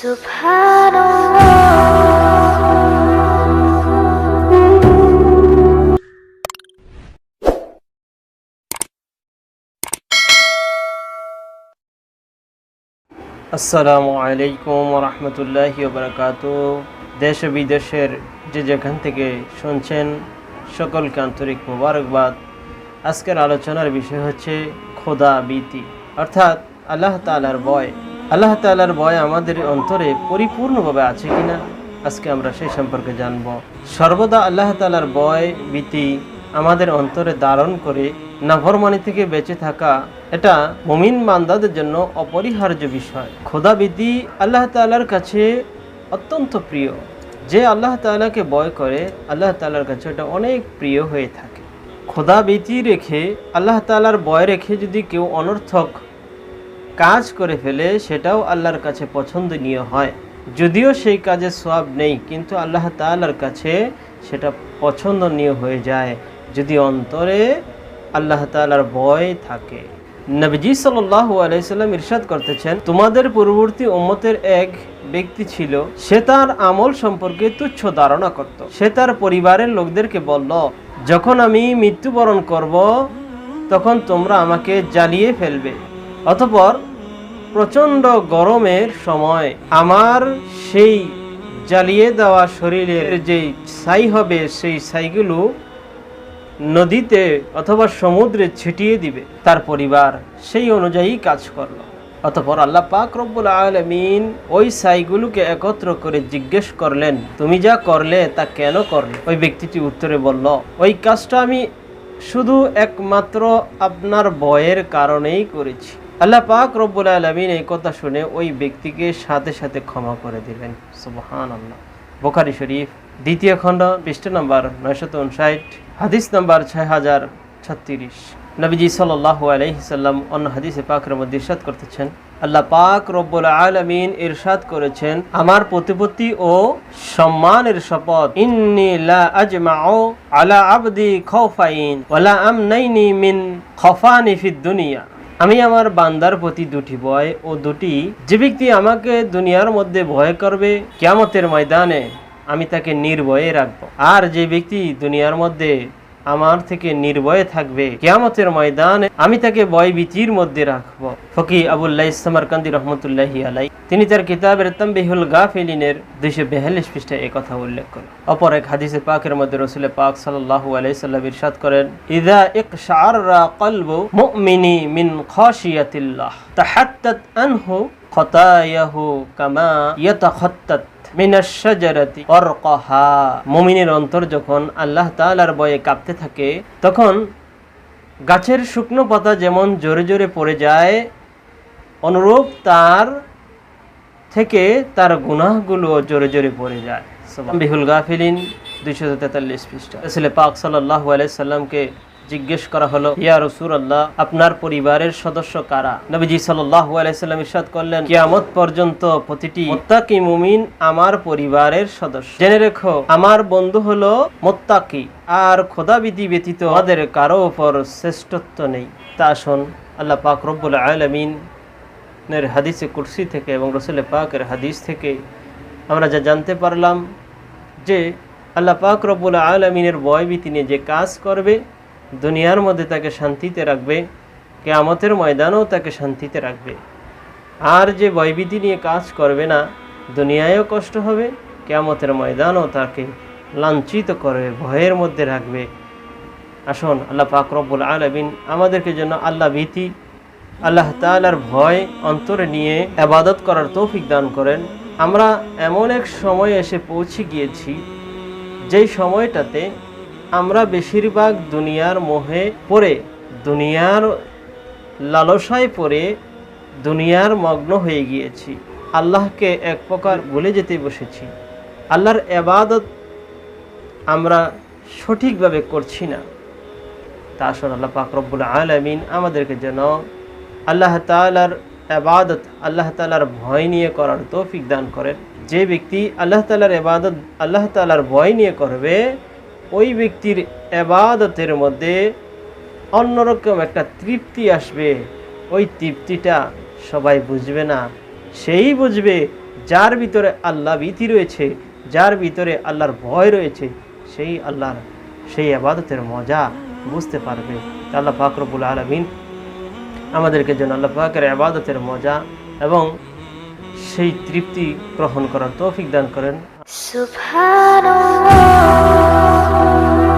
আসসালামু আলাইকুম রহমতুল্লাহ বারকাত দেশ বিদেশের যে যেখান থেকে শুনছেন, সকলকে আন্তরিক মুবারকবাদ। আজকের আলোচনার বিষয় হচ্ছে খোদা বিতি। অর্থাৎ আল্লাহ তালার বয় আল্লাহ তালার বয় আমাদের অন্তরে পরিপূর্ণভাবে আছে কিনা? আজকে আমরা সেই সম্পর্কে জানব। সর্বদা আল্লাহ তালার বয় ভীতি আমাদের অন্তরে ধারণ করে নাফরমানি থেকে বেঁচে থাকা এটা মুমিন বান্দাদের জন্য অপরিহার্য বিষয়। খোদা খোদাবিধি আল্লাহ তাআলার কাছে অত্যন্ত প্রিয়। যে আল্লাহ তাআলাকে ভয় করে, আল্লাহ তাআলার কাছে এটা অনেক প্রিয় হয়ে থাকে। খোদা খোদাবিধি রেখে, আল্লাহ তাআলার ভয় রেখে যদি কেউ অনর্থক কাজ করে ফেলে, সেটাও আল্লাহর কাছে পছন্দনীয় হয়। যদিও সেই কাজে সওয়াব নেই, কিন্তু আল্লাহ তাআলার কাছে সেটা পছন্দনীয় হয়ে যায়। যদি অন্তরে আল্লাহ তাআলার ভয় থাকে। নবীজি সাল্লাল্লাহু আলাইহি সাল্লাম ইরশাদ করতেছেন, তোমাদের পূর্ববর্তী উম্মতের এক ব্যক্তি ছিল, সে তার আমল সম্পর্কে তুচ্ছ ধারণা করত। সে তার পরিবারের লোকদেরকে বলল, যখন আমি মৃত্যুবরণ করব, তখন তোমরা আমাকে জ্বালিয়ে ফেলবে, অতপর প্রচণ্ড গরমের সময় আমার সেই জ্বালিয়ে দেওয়া শরীরের যে ছাই হবে, সেই ছাইগুলো নদীতে অথবা সমুদ্রে ছিটিয়ে দিবে। তার পরিবার সেই অনুযায়ী কাজ করল। অতপর আল্লাহ পাক রব্বুল আলমিন ওই সাইগুলোকে একত্র করে জিজ্ঞেস করলেন, তুমি যা করলে তা কেন করলে? ওই ব্যক্তিটি উত্তরে বলল, ওই কাজটা আমি শুধু একমাত্র আপনার ভয়ের কারণেই করেছি। আল্লাহ পাক রব্বুল আলমিন এই কথা শুনে ওই ব্যক্তিকে সাথে সাথে ক্ষমা করে দিলেন। সুবহান আল্লাহ বোখারি শরীফ, দ্বিতীয় খণ্ড, পৃষ্ঠ নম্বর নয়শত উনষাট, হাদিস নম্বর ছয় হাজার ছত্রিশ। নবীজি সাল্লাল্লাহু আলাইহি সাল্লাম অন্য হাদিসে পাকের মধ্যে ইরশাদ করতেছেন, আল্লাহ পাক রব্বুল আলামিন ইরশাদ করেছেন, আমার প্রতিপত্তি ও সম্মানের শপথ, ইন্নী লা আজমাউ আলা আবদি খাউফাইন ওয়ালা আমনাইনি মিন খফানি ফিদ দুনিয়া। আমি আমার বান্দার প্রতি দুটি ভয় ও দুটি যে ব্যক্তি আমাকে দুনিয়ার মধ্যে ভয় করবে কেমতের ময়দানে আমি তাকে নির্ভয়ে রাখব। আর যে ব্যক্তি দুনিয়ার মধ্যে আমার থেকে নির্ভয়ে থাকবে। কিয়ামতের ময়দানে আমি তাকে ভয় ভীতির মধ্যে রাখব। ফকি আবুল্লাহ ইসলামারকান্দি রহমতুল্লাহি আলাই তিনি তার কিতাবের তাম্বিহুল গাফিলিনের দুইশো বেহাল্লিশ পৃষ্ঠায় এই কথা উল্লেখ করেন। অপর এক হাদিসে পাকের মধ্যে রসুল পাক সাল্লাল্লাহু আলাইহি সাল্লাম ইরশাদ করেন, ইদা ইকশাররা কলবু মুমিনি মিন খাশিয়াতিল্লাহ, তাহাত্তাত আনহু খতায়াহু কামা ইয়াতাখাত্তাত। মুমিনের অন্তর যখন আল্লাহ তাআলার বয়ে কাঁপতে থাকে, তখন গাছের শুকনো পাতা যেমন জোরে জোরে পড়ে যায়, অনুরূপ তার থেকে তার গুনাহগুলো জোরে জোরে পড়ে যায়। বিহুল গাফিলিন, দুইশো তেতাল্লিশ পৃষ্ঠা। পাক সাল্লাহ আলাইসাল্লামকে জিজ্ঞেস করা হলো, ইয়া রসুর আল্লাহ আপনার পরিবারের সদস্য কারা? নবীজি সাল্লাম ইরশাদ করলেন, কিয়ামত পর্যন্ত প্রতিটি মুত্তাকি মুমিন আমার পরিবারের সদস্য। জেনে রেখো, আমার বন্ধু হলো মুত্তাকি, আর খোদাবিধি ব্যতীত আমাদের কারও ওপর শ্রেষ্ঠত্ব নেই। তা শোন আল্লাহ পাক রব্বুল আলামিন এর হাদিসে কুরসি থেকে এবং রসুল পাকের হাদিস থেকে আমরা যা জানতে পারলাম যে আল্লাহ পাক রব্বুল আলমিনের ভয়ভীতি নিয়ে যে কাজ করবে দুনিয়ার মধ্যে তাকে শান্তিতে রাখবে, কেয়ামতের ময়দানেও তাকে শান্তিতে রাখবে। আর যে ভয়ভীতি নিয়ে কাজ করবে না, দুনিয়ায়ও কষ্ট হবে, কেয়ামতের ময়দানও তাকে লাঞ্ছিত করবে ভয়ের মধ্যে রাখবে। আসুন, আল্লাহ পাক রব্বুল আলমিন আমাদেরকে যেন আল্লাহ ভীতি, আল্লাহ তালার ভয় অন্তরে নিয়ে আবাদত করার তৌফিক দান করেন। আমরা এমন এক সময় এসে পৌঁছে গিয়েছি, যেই সময়টাতে আমরা বেশিরভাগ দুনিয়ার মোহে পড়ে, দুনিয়ার লালসায় পড়ে, দুনিয়ার মগ্ন হয়ে গিয়েছি। আল্লাহকে এক প্রকার ভুলে যেতে বসেছি। আল্লাহর এবাদত আমরা সঠিকভাবে করছি না। তা আসলে আল্লাহ পাক রব্বুল আলমিন আমাদেরকে যেন আল্লাহ তালার আবাদত আল্লাহ তালার ভয় নিয়ে করার তৌফিক দান করেন। যে ব্যক্তি আল্লাহ তালার এবাদত আল্লাহ তালার ভয় নিয়ে করবে ওই ব্যক্তির এবাদতের মধ্যে অন্যরকম একটা তৃপ্তি আসবে। ওই তৃপ্তিটা সবাই বুঝবে না। সেই বুঝবে যার ভিতরে আল্লাহ ভীতি রয়েছে, যার ভিতরে আল্লাহর ভয় রয়েছে, সেই আল্লাহর সেই আবাদতের মজা বুঝতে পারবে। আল্লাহ ফাকরবুল আলমিন আমাদেরকে যেন আল্লাহ পাকের আবাদতের মজা এবং সেই তৃপ্তি গ্রহণ করার তৌফিক দান করেন। Subhanallah